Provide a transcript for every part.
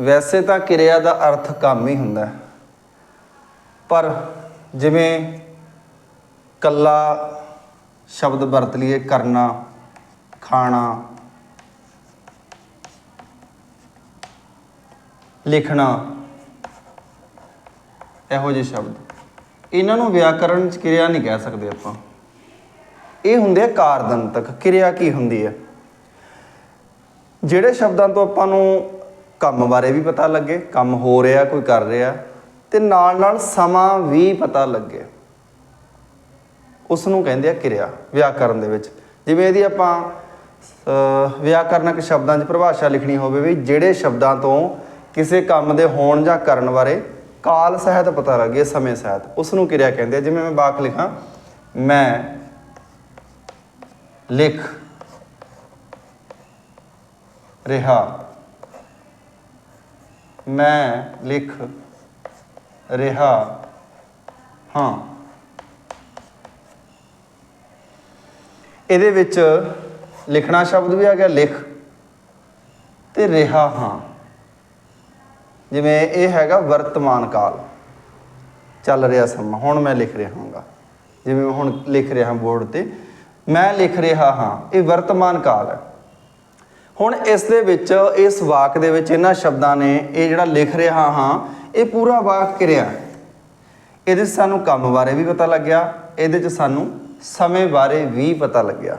ਵੈਸੇ ਤਾਂ ਕਿਰਿਆ ਦਾ ਅਰਥ ਕੰਮ ਹੀ ਹੁੰਦਾ ਪਰ ਜਿਵੇਂ ਕੱਲਾ ਸ਼ਬਦ ਵਰਤ ਲਈਏ, ਕਰਨਾ, ਖਾਣਾ, ਲਿਖਣਾ, ਇਹੋ ਜਿਹੇ ਸ਼ਬਦ। ਇਹਨਾਂ ਨੂੰ ਵਿਆਕਰਣ ਚ ਕਿਰਿਆ ਨਹੀਂ ਕਹਿ ਸਕਦੇ ਆਪਾਂ। ਇਹ ਹੁੰਦੇ ਆ ਕਾਰਦੰਤਕ। ਕਿਰਿਆ ਕੀ ਹੁੰਦੀ ਹੈ? ਜਿਹੜੇ ਸ਼ਬਦਾਂ ਤੋਂ ਆਪਾਂ ਨੂੰ ਕੰਮ ਬਾਰੇ ਵੀ ਪਤਾ ਲੱਗੇ, ਕੰਮ ਹੋ ਰਿਹਾ, ਕੋਈ ਕਰ ਰਿਹਾ, ਤੇ ਨਾਲ ਨਾਲ ਸਮਾਂ ਵੀ ਪਤਾ ਲੱਗੇ। ਉਸ ਨੂੰ ਕਹਿੰਦੇ ਆ ਕਿਰਿਆ, ਵਿਆਕਰਨ ਦੇ ਵਿੱਚ। ਜਿਵੇਂ ਇਹਦੀ ਆਪਾਂ ਵਿਆਕਰਨਕ ਸ਼ਬਦਾਂ 'ਚ ਪਰਿਭਾਸ਼ਾ ਲਿਖਣੀ ਹੋਵੇ ਵੀ ਜਿਹੜੇ ਸ਼ਬਦਾਂ ਤੋਂ ਕਿਸੇ ਕੰਮ ਦੇ ਹੋਣ ਜਾਂ ਕਰਨ ਬਾਰੇ ਕਾਲ ਸਹਿਤ ਪਤਾ ਲੱਗੇ ਸਮੇਂ ਸਹਿਤ। ਉਸ ਨੂੰ ਕਿਰਿਆ ਕਹਿੰਦੇ ਆ। ਜਿਵੇਂ ਮੈਂ ਬਾਕ ਲਿਖਾਂ, ਮੈਂ ਲਿਖ ਰਿਹਾ। ਮੈਂ ਲਿਖ ਰਿਹਾ ਹਾਂ। ਇਹਦੇ ਵਿੱਚ ਲਿਖਣਾ ਸ਼ਬਦ ਵੀ ਆ ਗਿਆ, ਲਿਖ ਤੇ ਰਿਹਾ ਹਾਂ। ਜਿਵੇਂ ਇਹ ਹੈਗਾ ਵਰਤਮਾਨ ਕਾਲ। ਚੱਲ ਰਿਹਾ ਸਮਾਂ, ਹੁਣ ਮੈਂ ਲਿਖ ਰਿਹਾ ਹਾਂਗਾ। ਜਿਵੇਂ ਹੁਣ ਲਿਖ ਰਿਹਾ ਬੋਰਡ ਤੇ, ਮੈਂ ਲਿਖ ਰਿਹਾ ਹਾਂ, ਇਹ ਵਰਤਮਾਨ ਕਾਲ ਹੈ। ਹੁਣ ਇਸ ਦੇ ਵਿੱਚ, ਇਸ ਵਾਕ ਦੇ ਵਿੱਚ ਇਹਨਾਂ ਸ਼ਬਦਾਂ ਨੇ ਇਹ ਜਿਹੜਾ ਲਿਖ ਰਿਹਾ ਹਾਂ, ਇਹ ਪੂਰਾ ਵਾਕ ਕਿਰਿਆ ਇਹਦੇ 'ਚ ਸਾਨੂੰ ਕੰਮ ਬਾਰੇ ਵੀ ਪਤਾ ਲੱਗਿਆ, ਇਹਦੇ 'ਚ ਸਾਨੂੰ ਸਮੇਂ ਬਾਰੇ ਵੀ ਪਤਾ ਲੱਗਿਆ।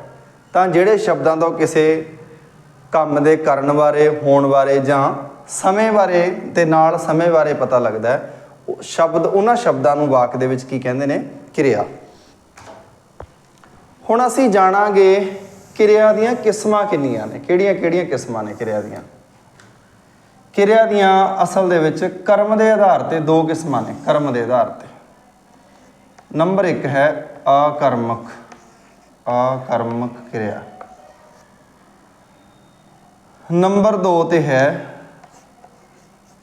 ਤਾਂ ਜਿਹੜੇ ਸ਼ਬਦਾਂ ਤੋਂ ਕਿਸੇ ਕੰਮ ਦੇ ਕਰਨ ਬਾਰੇ, ਹੋਣ ਬਾਰੇ ਜਾਂ ਸਮੇਂ ਬਾਰੇ ਤੇ ਨਾਲ ਸਮੇਂ ਬਾਰੇ ਪਤਾ ਲੱਗਦਾ ਹੈ, ਉਹ ਸ਼ਬਦ, ਉਹਨਾਂ ਸ਼ਬਦਾਂ ਨੂੰ ਵਾਕ ਦੇ ਵਿੱਚ ਕੀ ਕਹਿੰਦੇ ਨੇ? ਕਿਰਿਆ। ਹੁਣ ਅਸੀਂ ਜਾਣਾਂਗੇ ਕਿਰਿਆ ਦੀਆਂ ਕਿਸਮਾਂ ਕਿੰਨੀਆਂ ਨੇ? ਕਿਹੜੀਆਂ ਕਿਹੜੀਆਂ ਕਿਸਮਾਂ ਨੇ ਕਿਰਿਆ ਦੀਆਂ? ਕਿਰਿਆ ਦੀਆਂ ਅਸਲ ਦੇ ਵਿੱਚ ਕਰਮ ਦੇ ਆਧਾਰ ਤੇ ਦੋ ਕਿਸਮਾਂ ਨੇ, ਕਰਮ ਦੇ ਆਧਾਰ ਤੇ। ਨੰਬਰ 1 ਹੈ ਆਕਰਮਕ ਆਕਰਮਕ ਕਿਰਿਆ। ਨੰਬਰ 2 ਤੇ ਹੈ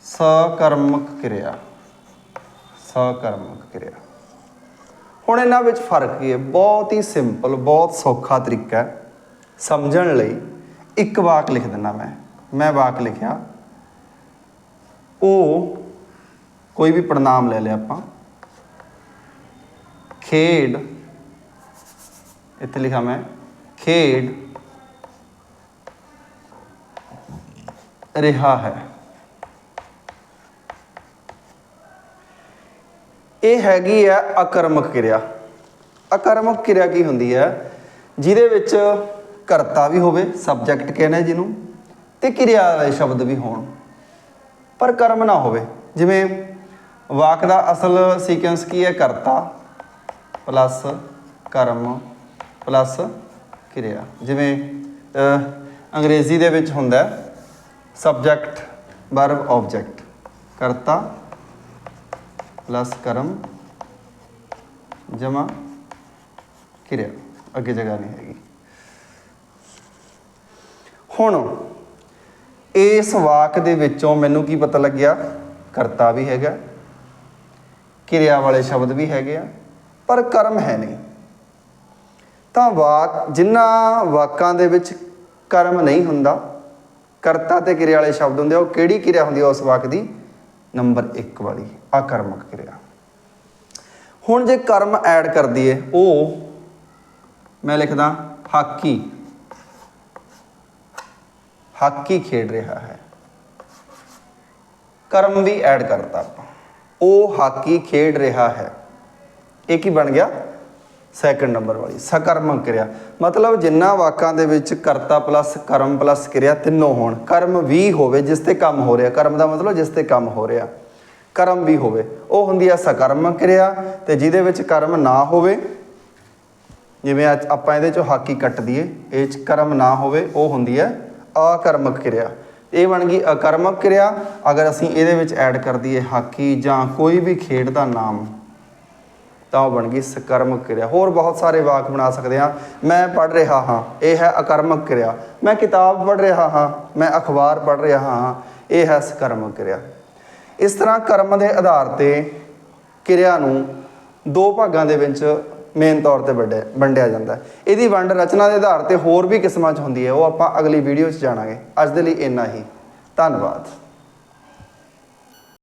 ਸਕਰਮਕ ਕਿਰਿਆ। ਸਕਰਮਕ ਕਿਰਿਆ। ਹੁਣ ਇਹਨਾਂ ਵਿੱਚ ਫ਼ਰਕ ਕੀ ਹੈ? ਬਹੁਤ ਹੀ ਸਿੰਪਲ ਬਹੁਤ ਸੌਖਾ ਤਰੀਕਾ ਹੈ। ਸਮਝਣ ਲਈ ਇੱਕ ਵਾਕ ਲਿਖ ਦਿੰਦਾ ਮੈਂ। ਮੈਂ ਵਾਕ ਲਿਖਿਆ, ਉਹ ਕੋਈ ਵੀ ਪੜਨਾਮ ਲੈ ਲਿਆ ਆਪਾਂ। ਖੇਡ, ਇੱਥੇ ਲਿਖਾ ਮੈਂ, ਖੇਡ ਰਿਹਾ ਹੈ। ਇਹ ਹੈਗੀ ਹੈ ਅਕਰਮਕ ਕਿਰਿਆ। ਅਕਰਮਕ ਕਿਰਿਆ ਕੀ ਹੁੰਦੀ ਹੈ? ਜਿਹਦੇ ਵਿੱਚ ਕਰਤਾ ਵੀ ਹੋਵੇ ਸਬਜੈਕਟ ਕਹਿੰਦੇ ਜਿਹਨੂੰ, ਤੇ ਕਿਰਿਆ ਵਾਲੇ ਸ਼ਬਦ ਵੀ ਹੋਣ। ਪਰ ਕਰਮ ਨਾ ਹੋਵੇ। ਜਿਵੇਂ ਵਾਕ ਦਾ ਅਸਲ ਸੀਕੁਐਂਸ ਕੀ ਹੈ? ਕਰਤਾ ਪਲੱਸ ਕਰਮ ਪਲੱਸ ਕਿਰਿਆ। ਜਿਵੇਂ ਅੰਗਰੇਜ਼ੀ ਦੇ ਵਿੱਚ ਹੁੰਦਾ ਸਬਜੈਕਟ ਵਰਬ ਆਬਜੈਕਟ ਕਰਤਾ ਪਲੱਸ ਕਰਮ ਜਮਾ ਕਿਰਿਆ। ਅੱਗੇ ਜਗ੍ਹਾ ਨਹੀਂ ਹੈਗੀ। ਹੁਣ ਇਸ ਵਾਕ ਦੇ ਵਿੱਚੋਂ ਮੈਨੂੰ ਕੀ ਪਤਾ ਲੱਗਿਆ? ਕਰਤਾ ਵੀ ਹੈਗਾ, ਕਿਰਿਆ ਵਾਲੇ ਸ਼ਬਦ ਵੀ ਹੈਗੇ ਆ, ਪਰ ਕਰਮ ਹੈ ਨਹੀਂ। ਤਾਂ ਵਾਕ ਜਿਨ੍ਹਾਂ ਵਾਕਾਂ ਦੇ ਵਿੱਚ ਕਰਮ ਨਹੀਂ ਹੁੰਦਾ, ਕਰਤਾ ਤੇ ਕਿਰਿਆ ਵਾਲੇ ਸ਼ਬਦ ਹੁੰਦੇ ਆ, ਉਹ ਕਿਹੜੀ ਕਿਰਿਆ ਹੁੰਦੀ ਆ? ਉਸ ਵਾਕ ਦੀ ਨੰਬਰ 1 ਵਾਲੀ, ਆਕਰਮਕ ਕਿਰਿਆ। ਹੁਣ ਜੇ ਕਰਮ ਐਡ ਕਰ ਦਈਏ, ਉਹ ਮੈਂ ਲਿਖਦਾ ਹਾਕੀ। ਹਾਕੀ ਖੇਡ ਰਿਹਾ ਹੈ। ਕਰਮ ਵੀ ਐਡ ਕਰਤਾ ਆਪਾਂ। ਉਹ ਹਾਕੀ ਖੇਡ ਰਿਹਾ ਹੈ। ਇਹ ਕੀ ਬਣ ਗਿਆ? ਸੈਕੰਡ ਨੰਬਰ ਵਾਲੀ, ਸਕਰਮਕ ਕਿਰਿਆ। ਮਤਲਬ ਜਿੰਨਾ ਵਾਕਾਂ ਦੇ ਵਿੱਚ ਕਰਤਾ ਪਲੱਸ ਕਰਮ ਪਲੱਸ ਕਿਰਿਆ ਤਿੰਨੋਂ ਹੋਣ। ਕਰਮ ਵੀ ਹੋਵੇ ਜਿਸ ਤੇ ਕੰਮ ਹੋ ਰਿਹਾ। ਕਰਮ ਦਾ ਮਤਲਬ ਜਿਸ ਤੇ ਕੰਮ ਹੋ ਰਿਹਾ। ਕਰਮ ਵੀ ਹੋਵੇ। ਉਹ ਹੁੰਦੀ ਆ ਸਕਰਮਕ ਕਿਰਿਆ ਤੇ ਜਿਹਦੇ ਵਿੱਚ ਕਰਮ ਨਾ ਹੋਵੇ, ਜਿਵੇਂ ਅੱਜ ਆਪਾਂ ਇਹਦੇ ਚੋਂ ਹਾਕੀ ਕੱਟ ਦਈਏ, ਇਹ ਚ ਕਰਮ ਨਾ ਹੋਵੇ, ਉਹ ਹੁੰਦੀ ਹੈ ਅਕਰਮਕ ਕਿਰਿਆ। ਇਹ ਬਣ ਗਈ ਅਕਰਮਕ ਕਿਰਿਆ। ਅਗਰ ਅਸੀਂ ਇਹਦੇ ਵਿੱਚ ਐਡ ਕਰ ਦਈਏ ਹਾਕੀ ਜਾਂ ਕੋਈ ਵੀ ਖੇਡ ਦਾ ਨਾਮ, ਤਾਂ ਉਹ ਬਣ ਗਈ ਸਕਰਮਕ ਕਿਰਿਆ। ਹੋਰ ਬਹੁਤ ਸਾਰੇ ਵਾਕ ਬਣਾ ਸਕਦੇ ਹਾਂ। ਮੈਂ ਪੜ੍ਹ ਰਿਹਾ ਹਾਂ। ਇਹ ਹੈ ਅਕਰਮਕ ਕਿਰਿਆ। ਮੈਂ ਕਿਤਾਬ ਪੜ੍ਹ ਰਿਹਾ ਹਾਂ। ਮੈਂ ਅਖਬਾਰ ਪੜ੍ਹ ਰਿਹਾ ਹਾਂ। ਇਹ ਹੈ ਸਕਰਮਕ ਕਿਰਿਆ। ਇਸ ਤਰ੍ਹਾਂ ਕਰਮ ਦੇ ਆਧਾਰ ਤੇ ਕਿਰਿਆ ਨੂੰ ਦੋ ਭਾਗਾਂ ਦੇ ਵਿੱਚ ਮੇਨ ਤੌਰ ਤੇ ਵੰਡਿਆ ਵੰਡਿਆ ਜਾਂਦਾ ਹੈ। ਇਹਦੀ ਵੰਡ ਰਚਨਾ ਦੇ ਆਧਾਰ ਤੇ ਹੋਰ ਵੀ ਕਿਸਮਾਂ 'ਚ ਹੁੰਦੀ ਹੈ। ਉਹ ਆਪਾਂ ਅਗਲੀ ਵੀਡੀਓ 'ਚ ਜਾਣਾਂਗੇ। ਅੱਜ ਦੇ ਲਈ ਇੰਨਾ ਹੀ। ਧੰਨਵਾਦ।